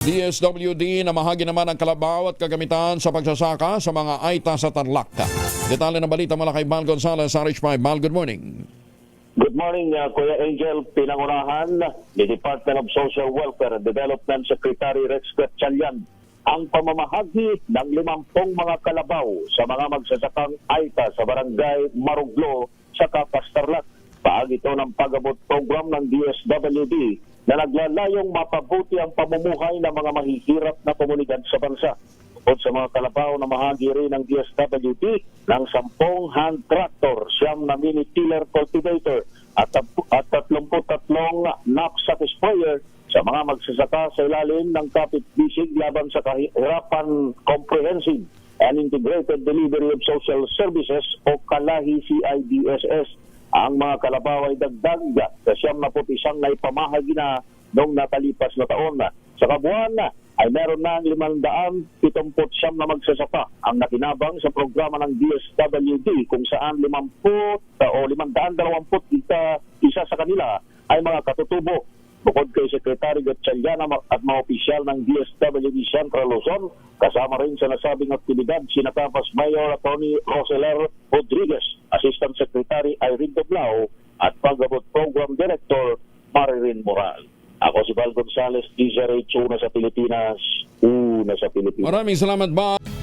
DSWD na mahagi naman ang kalabaw at kagamitan sa pagsasaka sa mga aita sa Tarlac. Detalye ng balita mula kay Mal Gonzalez, RH5. Mal, good morning. Good morning, uh, Kuya Angel. Pinangunahan ni Department of Social Welfare and Development Secretary Rex Gatchalian ang pamamahagi ng limampung mga kalabaw sa mga magsasakang Aita sa barangay Maruglo sa Kapas Tarlac. Paagi ito ng pag-abot program ng DSWD na naglalayong mapabuti ang pamumuhay ng mga mahihirap na komunidad sa bansa. Bukod sa mga kalabaw na mahagi rin ng DSWD ng sampung hand tractor, siyam na mini tiller cultivator at, at 33 knapsack sprayer sa mga magsasaka sa ilalim ng kapit bisig laban sa kahirapan comprehensive and integrated delivery of social services o kalahi CIDSS. Ang mga kalabaw ay dagdag sa siyam na isang na ipamahagi na noong nakalipas na taon. Sa kabuuan ay meron na 570 siyam na magsasaka ang nakinabang sa programa ng DSWD kung saan 50 o 520 isa, isa sa kanila ay mga katutubo. Bukod kay Secretary Gatchaliana at mga opisyal ng DSWD Central Luzon, kasama rin sa nasabing aktibidad si Natapas Mayor Tony Roseler Rodriguez, Assistant Irene Doblao at Pagabot Program Director Maririn Moral. Ako si Val Gonzales, DZRH, una sa Pilipinas, una sa Pilipinas. Maraming salamat, Mal.